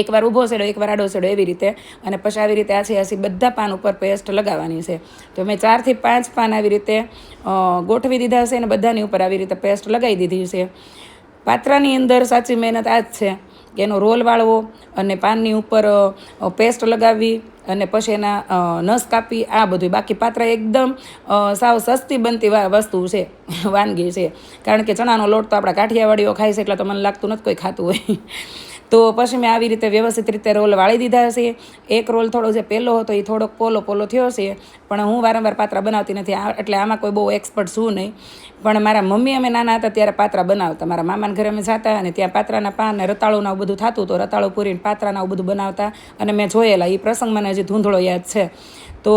એકવાર ઊભો સેડો એકવાર આડો સેડો એવી રીતે. અને પછી આવી રીતે આછી આછી બધા પાન ઉપર પેસ્ટ લગાવવાની છે. તો મેં ચારથી પાંચ પાન આવી રીતે ગોઠવી દીધા છે અને બધાની ઉપર આવી રીતે પેસ્ટ લગાવી દીધી છે. પાત્રાની અંદર સાચી મહેનત આ જ છે કે એનો રોલ વાળવો અને પાનની ઉપર પેસ્ટ લગાવવી અને પછી એના નસ કાપી આ બધું બાકી પાત્ર એકદમ સાવ સસ્તી બનતી વસ્તુ છે, વાનગી છે. કારણ કે ચણાનો લોટ તો આપણા કાઠિયાવાડીઓ ખાય છે, એટલે તો મને લાગતું નથી કોઈ ખાતું હોય. તો પછી મેં આવી રીતે વ્યવસ્થિત રીતે રોલ વાળી દીધા છે એક રોલ થોડો જે પહેલો હતો એ થોડોક પોલો પોલો થયો છે પણ હું વારંવાર પાત્રા બનાવતી નથી. એટલે આમાં કોઈ બહુ એક્સપર્ટ છું નહીં. પણ મારા મમ્મી અમે નાના હતા ત્યારે પાત્રા બનાવતા. મારા મામાના ઘરે અમે જતા અને ત્યાં પાત્રાના પાન અને રતાળું આવું બધું થતું તો રતાળું પૂરીને પાત્રાના આવું બધું બનાવતા અને મેં જોયેલા. એ પ્રસંગ મને હજી ધૂંધળો યાદ છે. તો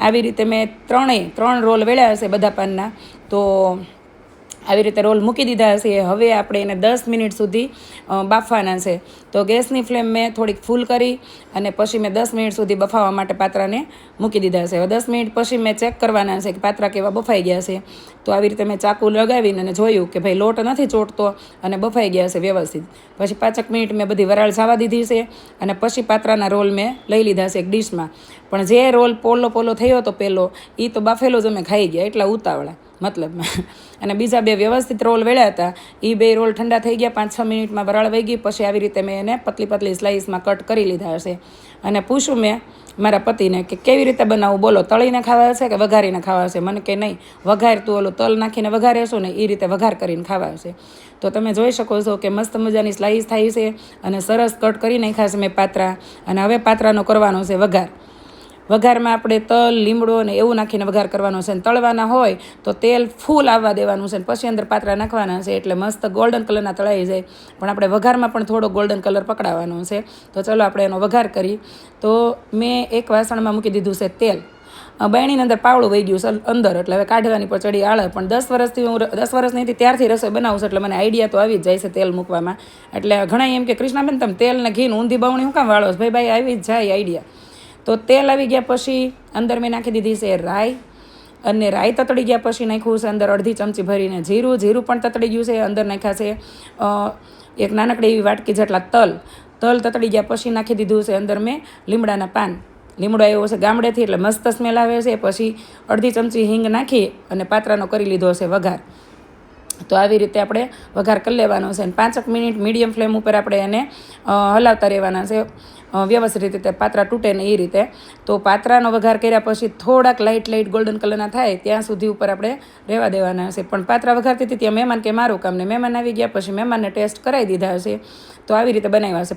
આવી રીતે મેં ત્રણેય, ત્રણ રોલ વેળ્યા હશે બધા પાનના. તો આવી રીતે રોલ મૂકી દીધા છે હવે આપણે એને દસ મિનિટ સુધી બાફવાના છે. તો ગેસની ફ્લેમ મેં થોડીક ફૂલ કરી અને પછી મેં દસ મિનિટ સુધી બફાવવા માટે પાત્રાને મૂકી દીધા છે. હવે દસ મિનિટ પછી મેં ચેક કરવાના છે કે પાત્રા કેવા બફાઈ ગયા છે. તો આવી રીતે મેં ચાકુ લગાવીને અને જોયું કે ભાઈ લોટ નથી ચોટતો અને બફાઈ ગયા છે વ્યવસ્થિત. પછી પાંચક મિનિટ મેં બધી વરાળ જાવા દીધી છે અને પછી પાત્રાના રોલ મેં લઈ લીધા છે એક ડીશમાં. પણ જે રોલ પોલો પોલો થયો હતો પહેલો એ તો બાફેલો જ અમે ખાઈ ગયા, એટલા ઉતાવળા. મતલબમાં અને બીજા બે વ્યવસ્થિત રોલ વેળ્યા હતા. એ બે રોલ ઠંડા થઈ ગયા, પાંચ છ મિનિટમાં વરાળ વહી ગઈ, પછી આવી રીતે મેં એને પતલી પતલી સ્લાઇસમાં કટ કરી લીધા હશે. અને પૂછું મેં મારા પતિને કે કેવી રીતે બનાવું? બોલો, તળીને ખાવા હશે કે વઘારીને ખાવા હશે? મને કે નહીં. વઘાર તું ઓલું તલ નાખીને વઘારે હશો ને એ રીતે વઘાર કરીને ખાવા હશે. તો તમે જોઈ શકો છો કે મસ્ત મજાની સ્લાઇસ થાય છે અને સરસ કટ કરી નાખ્યા છે મેં પાત્રા. અને હવે પાત્રાનો કરવાનો છે વઘાર. વઘારમાં આપણે તલ, લીમડો ને એવું નાખીને વઘાર કરવાનો છે અને તળવાના હોય તો તેલ ફૂલ આવવા દેવાનું છે અને પછી અંદર પાત્રા નાખવાના છે એટલે મસ્ત ગોલ્ડન કલરના તળાઈ જાય. પણ આપણે વઘારમાં પણ થોડો ગોલ્ડન કલર પકડાવવાનો છે. તો ચલો આપણે એનો વઘાર કરી. તો મેં એક વાસણમાં મૂકી દીધું છે તેલ. બહેણીની અંદર પાવડું વહી ગયું છે અંદર. એટલે હવે કાઢવાની પર ચડી આળે પણ દસ વર્ષથી હું દસ વર્ષ નહીં ત્યારથી રસોઈ બનાવું છું એટલે મને આઈડિયા તો આવી જ જાય છે તેલ મૂકવામાં. એટલે ઘણા એમ કે, કૃષ્ણાબેન, તમે તેલ ને ઘી ઊંધી બવણી હું કામ વાળો ભાઈ ભાઈ, આવી જ જાય આઈડિયા. તો તેલ આવી ગયા પછી અંદર મેં નાખી દીધી છે રાઈ. અને રાઈ તતડી ગયા પછી નાખ્યું છે અંદર અડધી ચમચી ભરીને જીરું. જીરું પણ તતડી ગયું છે, અંદર નાખ્યા છે એક નાનકડી એવી વાટકી જેટલા તલ. તલ તતડી ગયા પછી નાખી દીધું છે અંદર મેં લીમડાના પાન. લીમડો આવ્યો છે ગામડેથી એટલે મસ્ત સ્મેલ આવે છે. પછી અડધી ચમચી હિંગ નાખી અને પાત્રાનો કરી લીધો છે વઘાર. તો આવી રીતે આપણે વઘાર કરી લેવાનો છે. અને પાંચક મિનિટ મીડિયમ ફ્લેમ ઉપર આપણે એને હલાવતા રહેવાના છે. વ્યવસ્થિત રીતે પાત્રા તૂટે ને એ રીતે. તો પાત્રાનો વઘાર કર્યા પછી થોડાક લાઇટ લાઇટ ગોલ્ડન કલરના થાય ત્યાં સુધી ઉપર આપણે રહેવા દેવાના હશે પણ પાત્રા વઘારતી હતી ત્યાં મહેમાન કે મારું કામ ને મહેમાન આવી ગયા, પછી મહેમાનને ટેસ્ટ કરાવી દીધા હશે તો આવી રીતે બનાવ્યા છે.